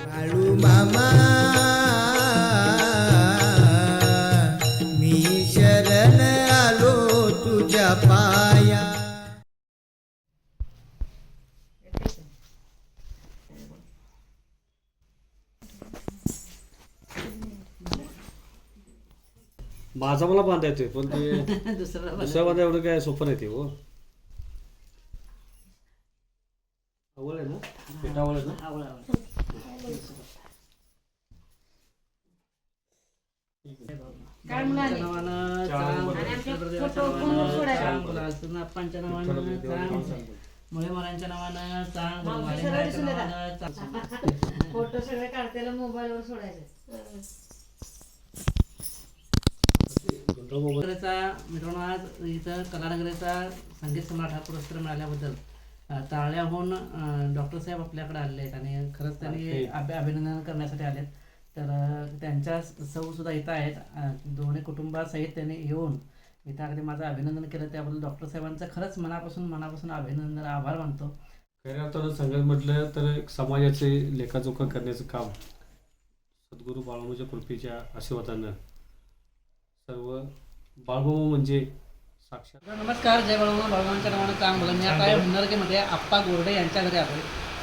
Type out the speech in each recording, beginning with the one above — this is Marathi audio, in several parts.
बाळू मामा मी शरण आलो तुझ्या पाया. माझा मला बांधा येतोय पण ते दुसरा दुसऱ्या बांधा एवढं काय सोपं नाही ते हो आवड आहे ना पेटा आवड आहे ना आवड आवड काय म्हणाले? नावानं चांग चांग नावानं चांग मुळे महाराजांच्या नावानं चांग फोटो सगळे काढताना मोबाईल वर सोडायचे मित्रांनो आज इथं कलानगरीचा संगीत सम्राट हा पुरस्कार मिळाल्याबद्दल ताळ्याहून डॉक्टर साहेब आपल्याकडे आलेले आहेत आणि खरंच त्यांनी अभिनंदन करण्यासाठी आलेत तर त्यांच्या सौ सुद्धा इथं आहेत. दोन्ही कुटुंबासहित त्यांनी येऊन इथं अगदी माझं अभिनंदन केलं त्याबद्दल डॉक्टर साहेबांचं खरंच मनापासून मनापासून अभिनंदन आभार मानतो. खऱ्या अर्थानं सांगायचं म्हटलं तर एक समाजाचे लेखाजोखा करण्याचं काम सद्गुरू बाळामाच्या कृपेच्या आशीर्वादानं सर्व बाळभाऊ म्हणजे साक्षात. नमस्कार जय बळवंत बळवंतच्या नावानं काम बोला मी आता हुन्नरगेमध्ये आप्पा गोरडे यांच्या घरी आलो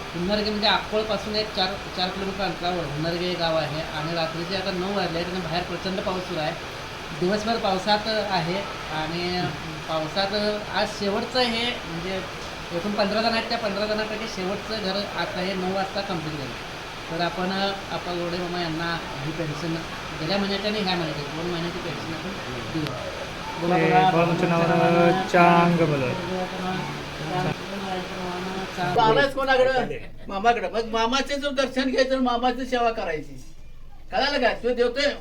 हुन्नरगे म्हणजे अक्कोळपासून एक चार चार किलोमीटर अंतरावर हुन्नरगे गाव आहे आणि रात्रीचे आता नऊ वाजले आणि बाहेर प्रचंड पाऊस सुरू आहे. दिवसभर पावसात आहे आणि पावसात आज शेवटचं हे म्हणजे एकूण पंधरा जण आहेत त्या पंधरा जणांपैकी शेवटचं घर आता हे नऊ वाजता कंप्लीट झालं. तर आपण आप्पा गोरडे मामा यांना ही पेन्शन गेल्या महिन्याच्या आणि ह्या महिन्याची दोन महिन्याची पेन्शन आपण कोणाकडं? मामाकडं. मग मामाचे जर दर्शन घ्यायचं मामाची सेवा करायची. कळालं काय तो देवतोय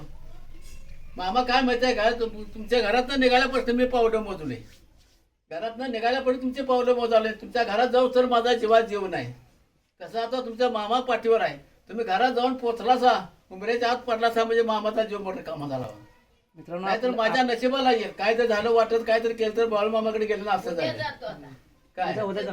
मामा काय माहिती आहे का? तुम- तुमच्या घरातनं निघाल्यापासून मी पावलं मोजले. घरातनं निघाल्यापासून तुमचे पावलं मोजावले तुमच्या घरात जाऊ तर माझा जीवात जीव नाही. कसं आता तुमचा मामा पाठीवर आहे. तुम्ही घरात जाऊन पोचलासा उमऱ्याच्या आत पडलासा म्हणजे मामाचा जीव मोठा कामा झाला मित्रांनो काय तर आपलं- माझ्या नशिबाला येईल काय तर झालं वाटत काय तर केलं तर बाळू मामाकडे गेलं ना असं झालं. उद्या जा.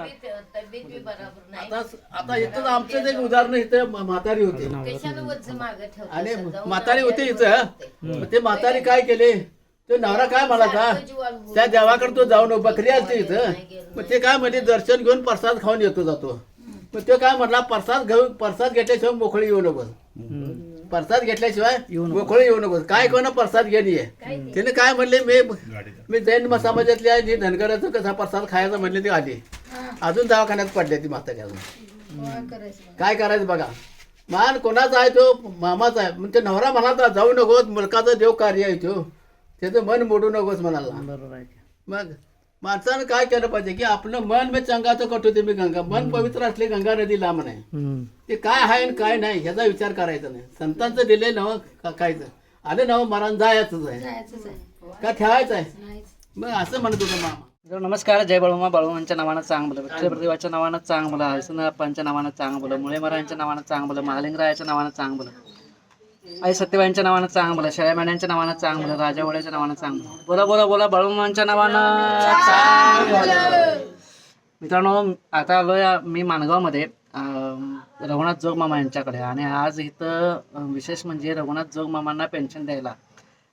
तब्येत बी बरोबर नाही. आता आता इथं आमचं एक उदाहरण इथं म- म्हातारी होती. कशानं वज्ज मागं ठेवते आणि म्हातारी होती इथं. मग ते म्हातारी काय केले? तो नवरा काय म्हणाला त्या देवाकडे तो जाऊन बकरी आलती इथं. मग ते काय म्हणजे दर्शन घेऊन प्रसाद खाऊन येतो जातो. मग ते काय म्हटला? प्रसाद घेऊन प्रसाद घेतल्याशिवाय मोकळी येऊ नकोस. प्रसाद घेतल्याशिवाय मोकळी येऊ नकोस काय कोणा प्रसाद घेणे त्याने काय म्हणले? मी मी जैन समाजातली आहे जी धनगराचं कसा प्रसाद खायचा म्हणले ते आली. अजून दवाखान्यात पडले ती म्हातारी अजून. काय करायचं बघा. मान कोणाचा आहे तो? मामाचा आहे. म्हणजे नवरा म्हणाला जाऊ नकोस मुलकाचा देव कार्य आहे तो. त्याचं मन मोडू नकोस म्हणाला. बरोबर आहे मग? माणसानं काय केलं पाहिजे की आपलं मन मी चंगाचं कटवते मी गंगा. मन पवित्र असले गंगा नदी लांब नाही ते काय आहे आणि काय नाही ह्याचा विचार करायचा नाही. संतांचं दिले नव का कायचं? आले नव मरण जायचंच आहे. का ठेवायचं आहे? मग असं म्हणत होतं मामा. नमस्कार. जय बळमा बळवंच्या नावानं चांग बोला. विठ्ठल नावानं चांग बोला. हरिसनाप्पांच्या नावानं चांग बोला. मुळे महाराजांच्या नावानं चांग बोला. महालिंगरायाच्या नावानं चांग बोला. आई सत्यबाईंच्या नावानं चांग बोला शेळ्या मेंढ्यांच्या नावानं चांग बोला राजावळ्याच्या नावानं चांग बोला. बोला बोला बोला बळवमांच्या नावानं चांग मित्रांनो आता आलो या मी माणगावमध्ये रघुनाथ जोगमामा यांच्याकडे. आणि आज इथं विशेष म्हणजे रघुनाथ जोगमामांना पेन्शन द्यायला.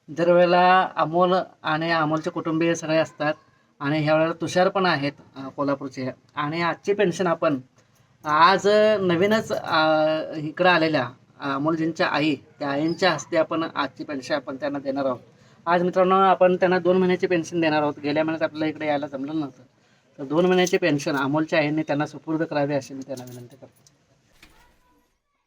दरवेळेला अमोल आणि अमोलचे कुटुंबीय सगळे असतात. आणि ह्या वेळेला तुषार पण आहेत कोल्हापूरचे. आणि आजची पेन्शन आपण आज नवीनच इकडं आलेल्या अमोलजींच्या आई त्या आईंच्या हस्ते आपण आजची पेन्शन आपण त्यांना देणार आहोत. आज मित्रांनो आपण त्यांना दोन महिन्याची पेन्शन देणार आहोत. गेल्या महिन्यात आपल्याला इकडे यायला जमलं नव्हतं. तर दोन महिन्याची पेन्शन अमोलच्या आईंनी त्यांना सुपूर्द करावी अशी मी त्यांना विनंती करतो.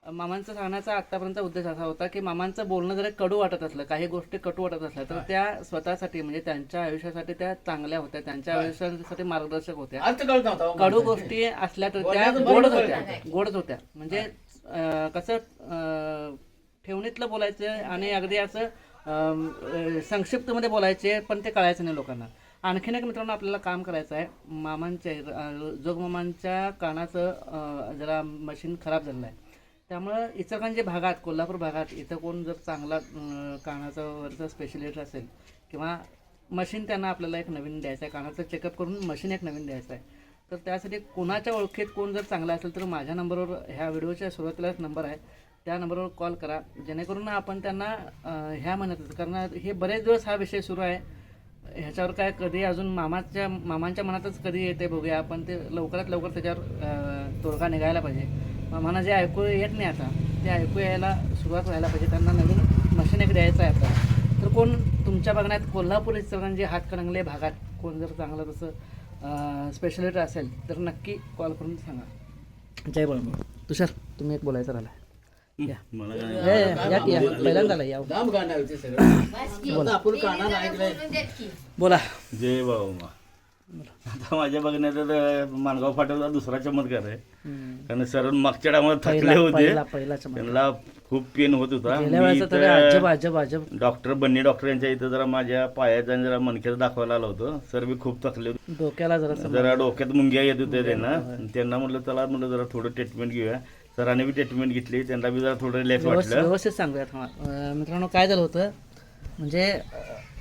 मामांचा सांगण्याचा आतापर्यंत उद्देश असा होता की मामांचं बोलणं जरा कडू वाटत असलं काही गोष्टी कटू वाटत असल्या तर त्या स्वतःसाठी म्हणजे त्यांच्या आयुष्यासाठी त्या चांगल्या होत्या. त्यांच्या आयुष्यासाठी मार्गदर्शक होत्या. कडू गोष्टी असल्या तर त्या गोडच होत्या. गोडच होत्या. म्हणजे कसं ठेवणीतलं बोलायचं आणि अगदी असं संक्षिप्तमध्ये बोलायचे पण ते कळायचं नाही लोकांना. आणखीन एक मित्रांनो आपल्याला काम करायचं आहे. मामांच्या जोगमामांच्या कानाचं जरा मशीन खराब झालेलं आहे. त्यामुळं इचलकरंजी भागात कोल्हापूर भागात इथं कोण जर चांगला कानाचा वरचा स्पेशलिस्ट असेल किंवा मशीन त्यांना आपल्याला एक नवीन द्यायचं आहे. कानाचं चेकअप करून मशीन एक नवीन द्यायचं आहे. तर त्यासाठी कोणाच्या ओळखीत कोण जर चांगला असेल तर माझ्या नंबरवर ह्या व्हिडिओच्या सुरुवातीलाच नंबर आहे. त्या नंबरवर कॉल करा. जेणेकरून आपण त्यांना ह्या म्हणत कारण हे बरेच दिवस हा विषय सुरू आहे. ह्याच्यावर काय कधी अजून मामाच्या मामांच्या मनातच कधी येते बघूया. आपण ते लवकरात लवकर त्याच्यावर तोडगा निघायला पाहिजे. मामांना जे ऐकू येत नाही आता ते ऐकू यायला सुरुवात व्हायला पाहिजे. त्यांना नवीन मशीन एक द्यायचं आहे आता. तर कोण तुमच्या बघण्यात कोल्हापूर इचलकरंजी हातकणंगले भागात कोण जर चांगलं तसं स्पेशलिस्ट असेल तर नक्की कॉल करून सांगा. जय बळम तुषार तुम्ही एक बोलायचं राहिला या. पहिल्यांदा आला. बोला. जय बाबा आता माझ्या बघण्यात तर मानगाव फाट्याचा दुसरा चमत्कार आहे. कारण सर मागच्या टायमाला थकले पहिला होते. त्यांना खूप पेन होत होता. गेल्या मी वेळेस तर इथं अजब अजब अजब. डॉक्टर बन्नी डॉक्टर यांच्या इथं जरा माझ्या पायाचा आणि जरा मणक्याचा दाखवायला आलो होतो. सर मी खूप थकले होते. डोक्याला जरा जरा डोक्यात मुंग्या येत होत्या त्यांना. आणि त्यांना म्हटलं चला म्हटलं जरा थोडं ट्रीटमेंट घेऊया. सरांनी बी ट्रीटमेंट घेतली. त्यांना बी जरा थोडं रिलॅक्स व्यवस्थित वाटलं. व्यवस्थित सांगूयात हा. अं, मित्रांनो काय झालं होतं? म्हणजे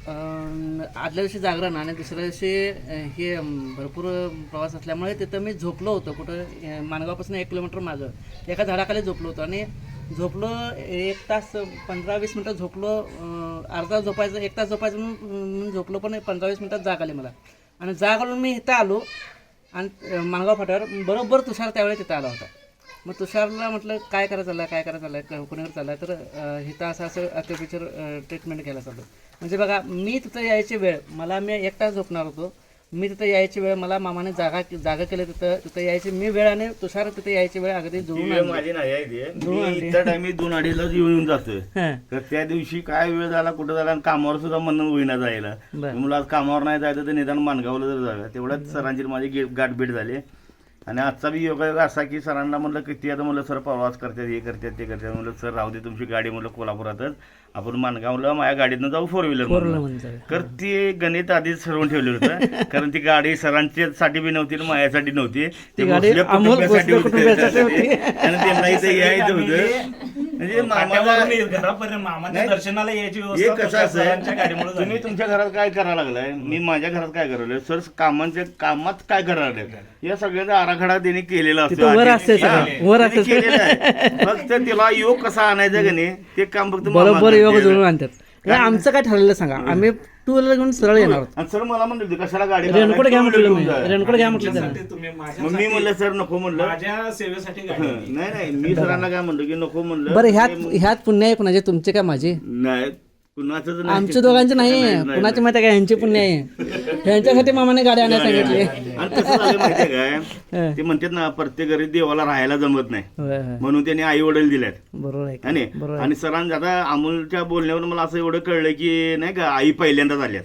अं, आदल्या दिवशी जागरण आणि दुसऱ्या दिवशी अं, हे अं, भरपूर प्रवास असल्यामुळे तिथं मी झोपलो होतो. कुठं अं, माणगावपासून एक किलोमीटर मागं. एका झाडाखाली झोपलो होतो आणि झोपलो एक तास पंधरा वीस मिनटं झोपलो अर्धा झोपायचं एक तास झोपायचं म्हणून झोपलो पण पंधरा वीस मिनटात जाग आली मला. आणि जाग आलो मी इथं आलो आणि अं, माणगाव फाट्यावर बरोबर तुषार त्यावेळी तिथं आला होता. मग तुषारला म्हटलं काय करायचं चाललं काय करायचं चाललं कुणीवर चाललं तर हिथं असं असं अत्योपचार ट्रीटमेंट घ्यायला चाललो म्हणजे बघा मी तिथं यायची वेळ मला मी एक तास झोपणार होतो. मी तिथं यायची वेळ मला मामाने जागा जागा केलं तिथं तिथं यायची मी वेळ आणि तुषार तिथं यायची वेळ अगदी जुळून वेळ आणली. माझी नाही आहे ती. मी आणली. इतर टाइमी दोन अडीचलाच येऊन जातोय हां तर त्या दिवशी काय वेळ झाला कुठं झाला आणि कामावर सुद्धा म्हणणं होईना जायला बरं. मला आज कामावर नाही जायचं तर निदान मानगावला जर जाऊया तेवढ्याच सरांची माझी गे- गाठभेट झाली आणि आजचा बी योगायोग असा की सरांना म्हणलं किती आता म्हणलं सर प्रवास करतात हे करतात ते करतात. म्हणलं सर राहू दे तुमची गाडी म्हणलं कोल्हापुरातच. आपण मानगावला माझ्या गाडीतनं जाऊ फोर व्हीलर तर ते गणित आधीच ठरवून ठेवलं होतं. कारण ती गाडी सरांच्यासाठी बी नव्हती माझ्यासाठी नव्हती. ती कुटुंबासाठी होती. आणि त्यांना इथे यायचं होतं. म्हणजे मामाला फाट्यावरून घरापर्यंत मामाच्या नाही. दर्शनाला यायची व्यवस्था कसं तुषार असं सरांच्या आहे, गाडीमुळे तुम्ही. तुमच्या घरात काय करायला लागलाय मी माझ्या घरात काय करायला सर कामांच्या कामात काय करायला लागलाय या सगळ्याचा आराखडा त्यांनी केलेला असतो तिथं वर असते सगळं, वर त्यांनी असते. केलेलं आहे. फक्त तिला योग कसा आणायचा का नाही ते काम फक्त मामा बरोबर योग. जुळून आणतात आमचं काय ठरलेलं सांगा आम्ही टू व्हीलर घेऊन सरळ येणार आहोत आणि सर मला म्हणले होते, कशाला गाडी रेनकोट घ्या? म्हटलं मी. रेनकोट घ्या म्हटलं तुम्ही मग मी माझ्यासाठी- म्हणलं सर नको म्हणलं माझ्या सेवेसाठी गाडी हं. नाही नाही मी सरांना काय म्हणलं की नको म्हणलं बरं ह्यात ह्यात पुण्य आहे कुणाचे तुमचे काय माझे नाही. आमच्या दोघांचे नाही नाही, नाही, कुणाचे माहिती आहे का? ह्यांचे पुण्य आहे. ह्यांच्यासाठी मामाने गाडी आणायला सांगितली. काय ते म्हणतात ना प्रत्येक घरी देवाला राहायला जमत नाही. म्हणून त्यांनी आई वडील दिल्यात बरोबर आहे आणि सरांनी आता अमोलच्या बोलण्यावर मला असं एवढं कळलं की नाही का आई पहिल्यांदा झालं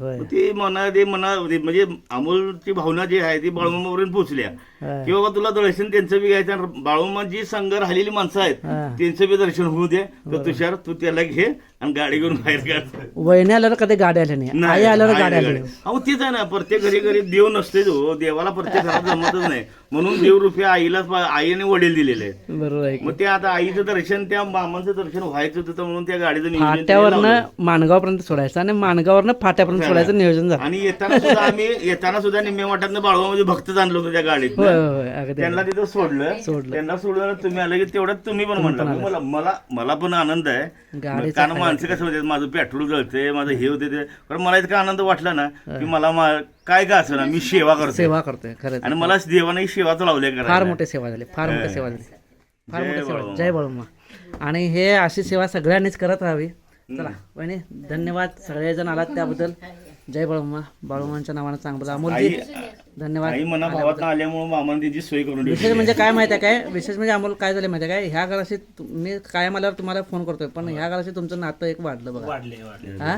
होय. ते मना ते मना म्हणजे अमोलची भावना जी आहे ती बाळूमामावरून पोचल्या. होय. की बाबा तुला दर्शन त्यांचं बी घ्यायचं बाळूमा जी संघ राहिलेली माणसं आहेत. त्यांचं बी दर्शन होऊ दे. तर तुषार तू त्याला घे. आणि गाडी घेऊन बाहेर वहिनी आल्यावर कधी गाडी आली नाही. आई आल्यावर गाडी आली नाही. अहो तेच आहे ना प्रत्येक घरी घरी देव नसते हो देवाला प्रत्येक घरात जमतच नाही. म्हणून देव रुपये आईलाच पा- आईने वडील दिलेले आहेत. बरोबर आहे मग ते आता आईचं दर्शन त्या मामांचं दर्शन व्हायचं होतं म्हणून त्या गाडीचं नियोजन त्यांनी फाट्यावरनं. माणगावपर्यंत सोडायचं आणि माणगावरनं फाट्यापर्यंत सोडायचं नियोजन झालं. आणि येताना सुद्धा आम्ही येताना सुद्धा निम्मे वाटात बाळगामध्ये भक्तच आणलं होतं त्या गाडीत होय होय होय. अगदी त्यांना तिथं सोडलं. सोडलं. त्यांना सोडलं तुम्ही आले की तेवढ्यात तुम्ही पण म्हणला. मग मला मला मला पण आनंद आहे. गाडीचा कारण माणसं कसं होते माझं पेट्रोल जळते माझं हे होते ते. पण मला इतका आनंद वाटला ना की मला मा- काय का असं ना मी सेवा करतो सेवा करतोय खरंच आणि मला देवाने सेवाच लावले फार मोठी सेवा झाली फार मोठी सेवा झाली. फार जय मोठी सेवा. जय बाळूमा आणि हे अशी सेवा सगळ्यांनीच करत राहावी. चला बहिणी धन्यवाद. सगळेजण आलात त्याबद्दल. जय बाळूमा. बाळूमांच्या नावानं चांगलं. अमोलजी धन्यवाद. आई मना भावात आल्यामुळे मामाने त्याची सोय करून विशेष म्हणजे काय माहिती आहे काय? विशेष म्हणजे अमोल काय झालं माहिती आहे काय? ह्या घराशी तु- मी कायम आल्यावर तुम्हाला फोन करतोय पण ह्या घराशी तुमचं नातं एक वाढलं बघा. वाढले वाढले हा?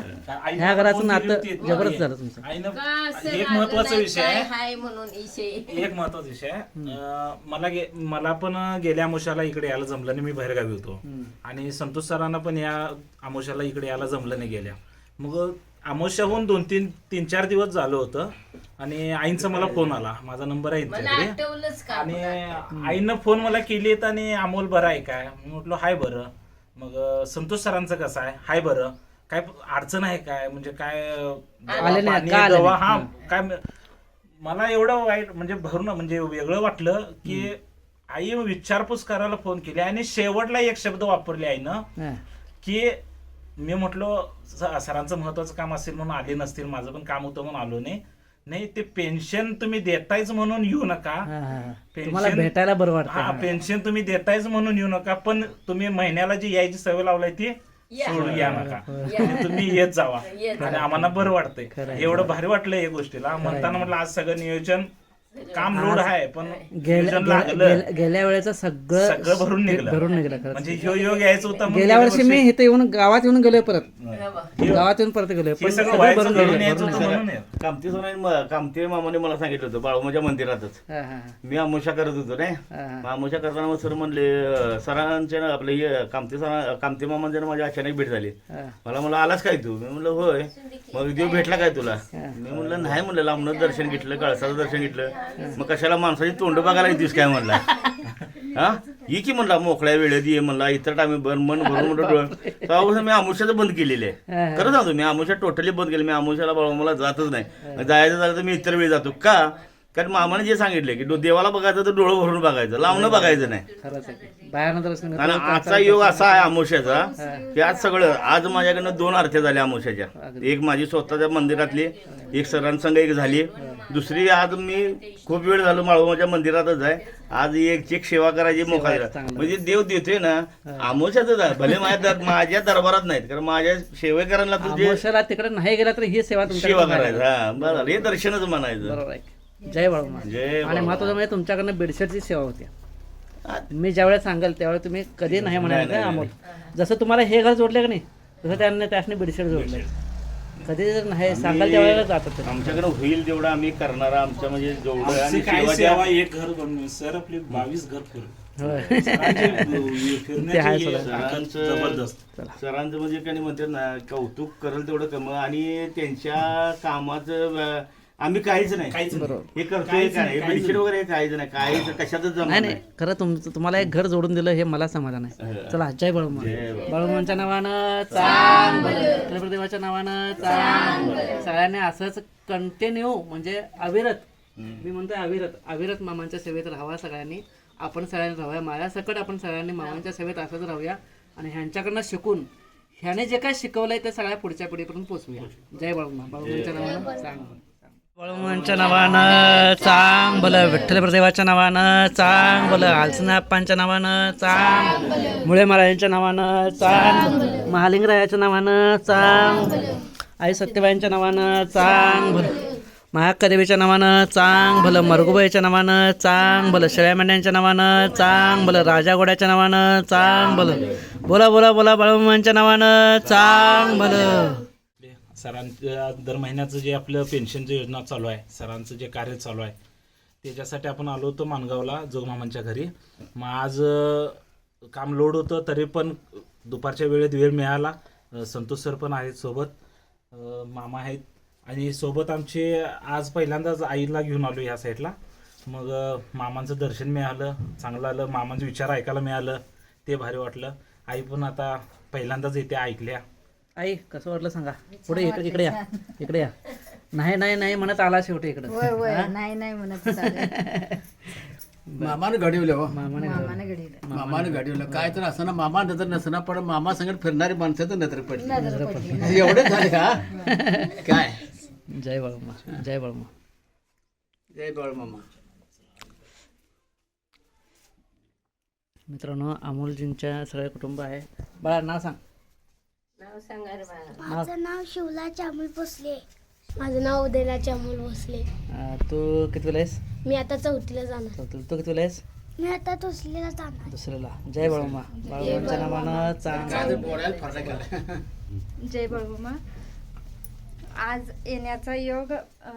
ह्या घराचं नातं. जबरदस्त झालं तुमचं. आईनं एक महत्त्वाचा नाही, विषय काय आहे हाय म्हणून विषय? एक महत्त्वाचा विषय आहे. अं, मला गे- मला पण गेल्या अमोशाला इकडे यायला जमलं नाही मी बाहेरगावी होतो. आणि संतोष सरांना पण या अमोशाला इकडे यायला जमलं नाही गेल्या. मग अमोशाहून दोन तीन तीन चार दिवस झालं होतं. आणि आईंचा मला फोन आला. माझा नंबर आहे मला त्यांच्याकडे आठवलंच का आणि आईनं फोन मला केलीत आणि अमोल बरं आहे काय? मी म्हटलं हाय बरं. मग अं, संतोष सरांचं कसं आहे? हाय बरं. काय अडचण आहे काय? म्हणजे काय अं, आले नाही, पाणी, का आले दवा नाही? हा काय म- मला एवढं वाईट म्हणजे भरून म्हणजे वेगळं वाटलं की आई विचारपूस करायला फोन केली आणि शेवटला एक शब्द वापरले आईनं हा. की मी म्हटलो सरांचं महत्वाचं काम असेल म्हणून आले नसतील माझं पण काम होतं म्हणून आलो नाही. नाही ते पेन्शन तुम्ही देतायच म्हणून येऊ नका. पेन्शन- तुम्हाला भेटायला बरं हा वाटतं पेन्शन तुम्ही देतायच म्हणून येऊ नका पण तुम्ही महिन्याला जी यायची सवय लावलाय ती सोडून या नका. तुम्ही येत जावा. आम्हाला बरं वाटतंय. एवढं भारी वाटलं या गोष्टीला. म्हणताना म्हटलं आज सगळं नियोजन काम लोड आहे पण गेल्या लागलं. गेल्या वेळेचं सगळं सगळं भरून निघलं. भरून निघलं खरंच. म्हणजे ह्यो योग यायचं होता म्हणून गेल्या वर्षी मी इथे येऊन गावात येऊन गेलोय परत. हे- गावात येऊन परत गेलोय. हे पण सगळं सगळं व्हायचं भरून घरून गेलं, यायचं भरून होतं गेलं. म्हणून हे. कामती सरांनी कामती मामाने मला सांगितलं होतं बाळूमाच्या मंदिरातच. हा, हा, मी आमुषा करत होतो नाही हा, हा. मग आमुषा करताना मग सर म्हणले अं, सरांच्या ना आपले हे कामती सरा कामती मामांच्या ना माझी अचानक भेट झाली. हा. मला म्हणलं आलास काय तू? मी म्हणलं होय. मग देव भेटला काय तुला? मी म्हणलं नाही म्हणलं लांबनं दर्शन घेतलं कळसाचं दर्शन घेतलं. मग कशाला माणसाची तोंड बघायला येतीस काय म्हणला? हा? ये की म्हणला मोकळ्या वेळेत ये म्हणला इतर टाइम बन मन भरून म्हणलं डोळं. तेव्हापासून मी आमुष्याचं बंद केलेलं आहे. खरं सांगतो मी आमुष्या टोटली बंद केली मी आमुष्याला बाबा मला जातच नाही. जायचं झालं तर मी इतर वेळी जातो. का? कारण मामाने जे सांगितले की देवाला बघायचं तर डोळं भरून बघायचं लावणं बघायचं नाही. खरंच आहे. आणि आजचा योग असा आहे आमोशाचा की आज सगळं आज माझ्याकडनं दोन आरत्या झाल्या आमोशाच्या एक माझी स्वतःच्या मंदिरातली एक सरांसंग एक झाली. दुसरी आज मी खूप वेळ झालो माळोमाच्या मंदिरातच आहे. आज एक एक सेवा करायची मोका. म्हणजे देव देतोय ना आमोशाच आहे. भले माझ्या दर- माझ्या दरबारात नाहीत कारण माझ्या सेवेकरांना तुझे तिकडे नाही गेला तर ही सेवा तुमच्याकडे सेवा. करायचं. हा बरं हे दर्शनच म्हणायचं. बरोबर आहे. जय जय आणि. महत्वाचं म्हणजे तुमच्याकडनं बेडशेटची सेवा होती. हा, मी ज्यावेळेस सांगाल त्यावेळेस तुम्ही कधी नाही म्हणाल का अमोल? जसं तुम्हाला हे घर जोडलं का नाही तसं त्यांनी त्याने बेडशेट जोडलंय कधी जर नाही सांगाल त्यावेळेला जातात. आमच्याकडे होईल तेवढं आम्ही करणारा आमच्या म्हणजे जेवढं आणि सेवा एक घर बनवून सर आपली बावीस घर फिरून. सरांचं जबरदस्त. सरांचं म्हणजे काही म्हणतात ना कौतुक करेल तेवढं कम आणि त्यांच्या कामाचं आम्ही काहीच नाही. काहीच नाही. हे करतोय काहीच काय नाही, काहीच बेडशीट वगैरे काहीच नाही. काहीच कशातच जमत नाही खरं तुम तुम्हाला एक घर जोडून दिलं हे मला समाधान आहे. चला जय बाळूमा जय बाळूमा. बाळूमांच्या नावानं चांग छत्रपतीदेवाच्या नावानं सगळ्यांनी असंच कंटिन्यू म्हणजे अविरत. मी म्हणतोय अविरत. अविरत मामांच्या सेवेत राहावा सगळ्यांनी. आपण सगळ्यांनी राहूया माझ्यासकट आपण सगळ्यांनी मामांच्या सेवेत असंच राहूया आणि ह्यांच्याकडनं शिकून ह्याने जे काय शिकवलंय ते सगळ्या पुढच्या पिढीपर्यंत पोहोचूया जय बाळूमा बाळूमांच्या नावानं चांग बाळूमांच्या नावानं चांग भलं विठ्ठल प्रदेवाच्या नावानं चांग भलं आलसनाप्पांच्या नावानं चांग मुळे महाराजांच्या नावानं चांग महालिंगरायाच्या नावानं चांग आई सत्यबाईंच्या नावानं चांग भलं महाकदेवीच्या नावानं चांग भलं मरगुबाईच्या नावानं चांग भलं शेळ्या मेंढ्यांच्या नावानं चांग भलं राजा घोड्याच्या नावानं चांग भलं बोला बोला बोला बाळूमांच्या नावानं चांग भलं सरांच्या दर महिन्याचं जे आपलं पेन्शनचं योजना चालू आहे सरांचं जे कार्य चालू आहे त्याच्यासाठी आपण आलो होतो माणगावला जोगमामांच्या घरी. मग आज काम लोड होतं तरी पण दुपारच्या वेळेत वेळ मिळाला. संतोष सर पण आहेत सोबत. मामा आहेत. आणि सोबत आमचे आज पहिल्यांदाच आईला घेऊन आलो ह्या साईडला. मग मामांचं दर्शन मिळालं चांगलं आलं. मामांचे विचार ऐकायला मिळालं ते भारी वाटलं. आई पण आता पहिल्यांदाच येते ऐकल्या. आई कसं वाटलं सांगा? पुढे इकडे इकडे या. इकडे या. नाही नाही नाही म्हणत आला शेवटी इकडे. होय होय. नाही नाही म्हणत. मामानं घडवलं हो. मामाने मामाने घडीला मामानं घडवलं. काय तर असं ना मामा नजर नसना पण मामा संगत फिरणारी माणसं तर नजर पडली. एवढे झाले का? काय? जय बाळूमा जय बाळूमा जय बाळ मामा. मित्रांनो अमोलजींच्या सगळे कुटुंब आहे. बाळा नाव सांग. नाव सांगा रे बाळा माझं नाव शिवला चामूल भोसले. माझं नाव उदयला चामूल भोसले. अं, तू कितवीला आहेस? मी आता चौथीला जाणार. चौथीला. तू कितवीला आहेस? मी आता दुसरीला जाणार. दुसरीला. जय बाळूमा. बाळूमांच्या नावानं चांग जय बाळूमामा आज येण्याचा योग अ,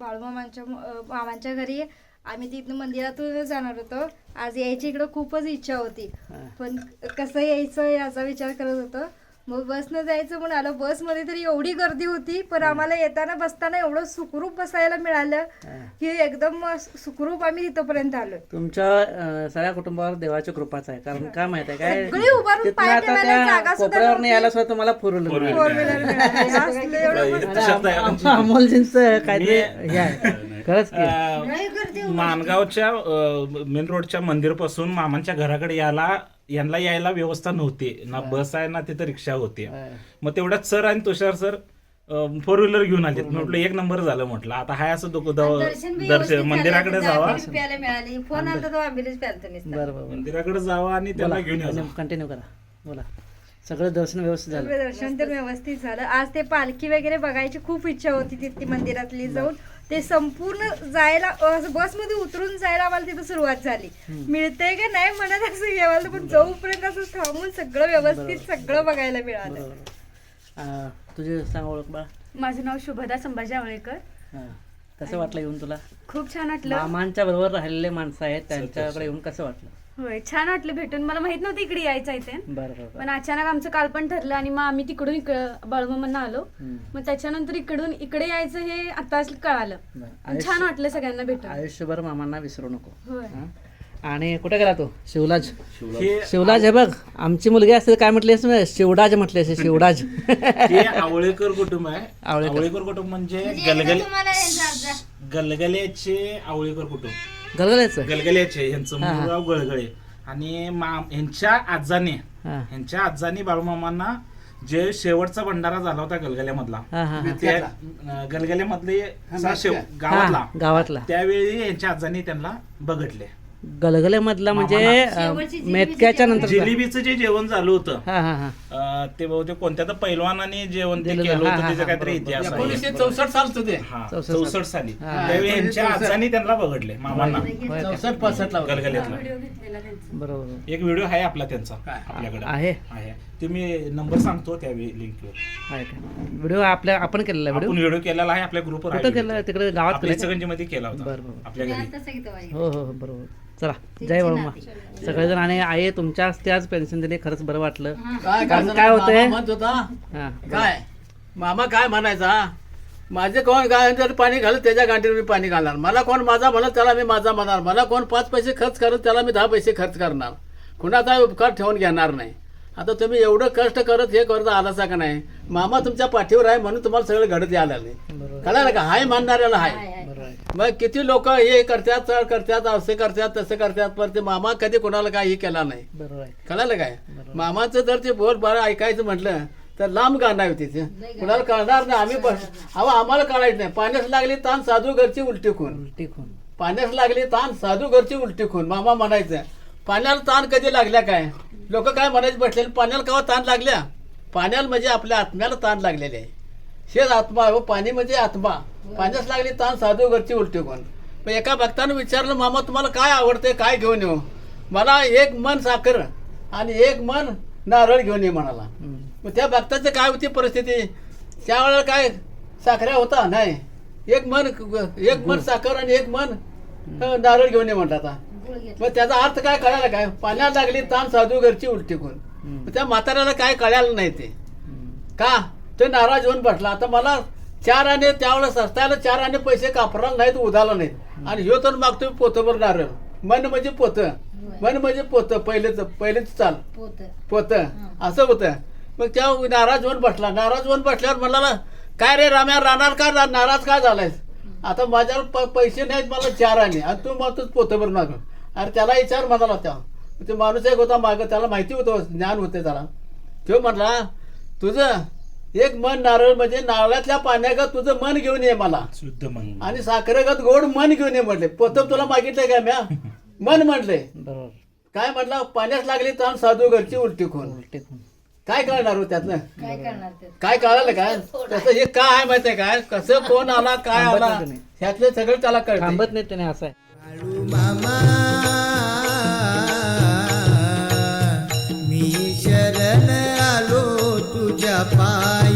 बाळूमामांच्या अ, मामांच्या घरी. आम्ही तिथनं मंदिरातून जाणार होतो. आज यायची इकडं खूपच इच्छा होती. पण कसं यायचं याचा विचार करत होतो. मग बसनं जायचं म्हणून आलं. बसमध्ये तरी एवढी गर्दी होती पण आम्हाला येताना बसताना एवढं सुखरूप बसायला मिळालं की एकदम सुखरूप आम्ही तिथपर्यंत आलो. तुमच्या अं, सगळ्या कुटुंबावर देवाची कृपाच आहे. कारण काय माहीत आहे काय? सगळी उभारून तिथनं पाय आता ठेवायला त्या जागा सुद्धा कोपऱ्यावर. यायला सुद्धा तुम्हाला फोर व्हीलर अमोलजींचं हे. आहे. खरंच की. अं, माणगावच्या मेन रोडच्या मंदिरपासून मामांच्या घराकडे यायला यांना यायला व्यवस्था नव्हती. ना बस आहे ना तिथं रिक्षा होती. मग तेवढ्यात सर आणि तुषार सर फोर व्हीलर घेऊन आले म्हटलं एक नंबर झालं म्हटलं. आता हाय असं दुख- दव- दर्शन मंदिराकडे जावा. फोन मंदिराकडे जावा आणि त्यांना घेऊन कंटिन्यू करा. बोला. सगळं दर्शन व्यवस्थित झालं. दर्शन तर व्यवस्थित झालं. आज ते पालखी वगैरे बघायची खूप इच्छा होती तिथे मंदिरातली जाऊन. ते संपूर्ण जायला बसमध्ये उतरून जायला आम्हाला तिथं सुरुवात झाली. मिळते का? नाही म्हणत असं घेवाल पण जाऊपर्यंत असं थांबून सगळं व्यवस्थित सगळं बघायला मिळालं. अं, तुझे सांग ओळख बाळा. माझं नाव शुभदा संभाजी आवळेकर. हां. कसं वाटलं येऊन तुला? खूप छान वाटलं. मामांच्या बरोबर राहिलेले माणसं आहेत त्यांच्याकडे येऊन कसं वाटलं? होय छान वाटलं भेटून. मला माहीत नव्हतं इकडे यायचं आहे ते. बरं बरं बरं. पण अचानक आमचं काल पण ठरलं आणि मग आम्ही तिकडून इकडं बाळूमामांना आलो. मग त्याच्यानंतर इकडून इकडे यायचं हे आता कळालं. बरं. पण छान वाटलं सगळ्यांना भेटून. आयुष्यभर मामांना विसरू नको. होय. हां? आणि कुठे गेला तो? शिवलाज. हे शिवलाज हे बघ आमची मुलगी असते काय म्हटली असं ना, शिवडाज म्हटली असे शिवडाज हे आवळेकर कुटुंब आहे. आवळेकर. आवळेकर कुटुंब म्हणजे गलगल गलगल्याचे आवळेकर कुटुंब. गलगलायचं? गलगल्याचे यांचं मूळ गाव गळगळे. आणि मा यांच्या आजाने हां. यांच्या आजानी बाळूमामांना जे शेवटचा भंडारा झाला होता गलगल्यामधला हां हां त्या अं, गलगल्यामधले शेव गावातला हां, गावातला त्यावेळी यांच्या आजानी त्यांना बघितले. गलगले मधला म्हणजे अं, मेतक्याच्या नंतर जिलेबीचं जे जेवण झालं होतं हा हा हा. अं, ते बहुतेक कोणत्या तर पैलवानाने जेवण ते दिलेलं. केलं हा, होतं हा, त्याचा हा, काहीतरी. इतिहास आहे. एकोणीसशे चौसष्ट सालचं ते. हा चौसष्ट चौसष्ट साली. हा. त्यावेळी यांच्या आजानी त्यांना बघडले मामांना. चौसष्ट पासष्ट गलगल्यातला बरोबर. एक व्हिडिओ आहे आपला त्यांचा आपल्याकडे. आहे. आहे. तुम्ही नंबर सांगतो त्यावेळी लिंकवर. आहे का? व्हिडिओ आपल्या आपण केलेला आपण व्हिडिओ? व्हिडिओ केलेला आहे आपल्या ग्रुपवर कुठं केलं तिकडे गावात केलं? इचलकरंजी मध्ये केला होता. बरं बरं. आपल्या घरी. हो हो हो, बरोबर. चला जय बाळूमा सगळेजण आणि आई तुमच्या हस्ते आज पेन्शन दिली खरंच बरं वाटलं. काय कारण काय होतंय? मामा म्हणत होता. हा काय? मामा काय म्हणायचा? माझे कोण काय जर पाणी घालत त्याच्या गांडीवर मी पाणी घालणार? मला कोण माझा म्हणत त्याला मी माझा म्हणणार मला कोण पाच पैसे खर्च करत त्याला मी दहा पैसे खर्च करणार? कुणाचा उपकार ठेवून घेणार नाही. आता तुम्ही एवढं कष्ट करत हे करत आलासा का नाही? मामा तुमच्या पाठीवर आहे म्हणून तुम्हाला सगळं घडत यायला लागले कळालं का? हाय मानणाऱ्याला हाय. मग किती लोक हे करतात चढ करतात असे करतात तसं करतात पण ते मामा कधी कोणाला काही केला नाही. कळालं काय? मामाचं जर ते बोल बरं ऐकायचं म्हटलं तर लांब गाणं होती ते कुणाला कळणार नाही. आम्ही बस अहो आम्हाला कळायचं नाही. पाण्यास लागली ताण साधू घरची उलटी खून उलटी खून पाण्यास लागली ताण साधू घरची उलटी खून मामा म्हणायचं पाण्याला ताण कधी लागल्या काय? लोक काय म्हणायचे बसलेले पाण्याला केव्हा ताण लागल्या? पाण्याला म्हणजे आपल्या आत्म्याला ताण लागलेले आहे. शेज आत्मा व पाणी म्हणजे आत्मा. पाण्यास लागली ताण साधू घरची उलटी कोण? मग एका भक्तानं विचारलं मामा तुम्हाला काय आवडते? काय घेऊन येऊ? मला एक मन साखर आणि एक मन नारळ घेऊन ये म्हणाला. मग त्या भक्ताचं काय होती परिस्थिती? त्यावेळेला काय साखऱ्या होता? नाही. एक मन एक मन साखर आणि एक मन नारळ घेऊन ये म्हणतात मग त्याचा अर्थ काय कळायला काय? पाण्यात लागली ताण साधू घरची उलटी कोण त्या म्हाताऱ्याला काय कळालं नाही ते? का? तो नाराज होऊन बसला. आता मला चार आणे त्यावेळेस असताना चार आणे पैसे कापराला नाहीत उदाला नाहीत. आणि ह्यो तर मागतोय पोतभर नारळ. मन म्हणजे पोत. मन म्हणजे पोत. पहिलेच पहिलेच चाल. पोत. असं होतं. मग त्या नाराज होऊन बसला. नाराज होऊन बसल्यावर म्हणाला काय रे राम्या राहणार का? नाराज काय झालायस? आता माझ्यावर पैसे नाहीत मला चार आणे. आणि तू मग तूच पोतभर मागून अरे त्याला विचार म्हणाला त्या ते माणूस एक होता मागं त्याला माहिती होतं ज्ञान होते त्याला. तो म्हटला तुझं एक मन नारळ म्हणजे नारळातल्या पाण्यागत तुझं मन घेऊन ये मला. शुद्ध मन. आणि साखरेगत गोड मन घेऊन ये म्हटले. पोतम तुला मागितलंय काय म्या? मन म्हटले. बरोबर. काय म्हटलं? पाण्यास लागली ताण साधू घरची उलटी खून. उलटी खून. काय कळणार हो त्यातनं काय करणार ते काय कळालं काय? तसं हे काय आहे माहितीये काय? कसं कोण आला काय आला. ह्यातले सगळं त्याला कळतं थांबत नाही त्याने असं मामा पाया